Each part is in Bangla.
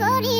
ゴリ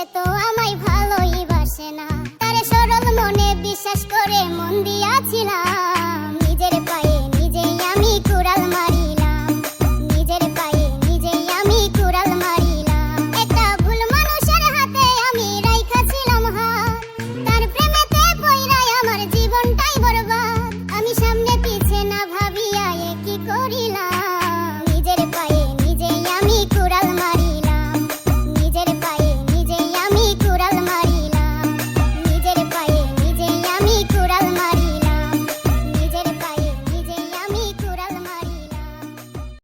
সে তো আমায় ভালোই বাসে না। তার সরল মনে বিশ্বাস করে মন দিয়াছিলাম।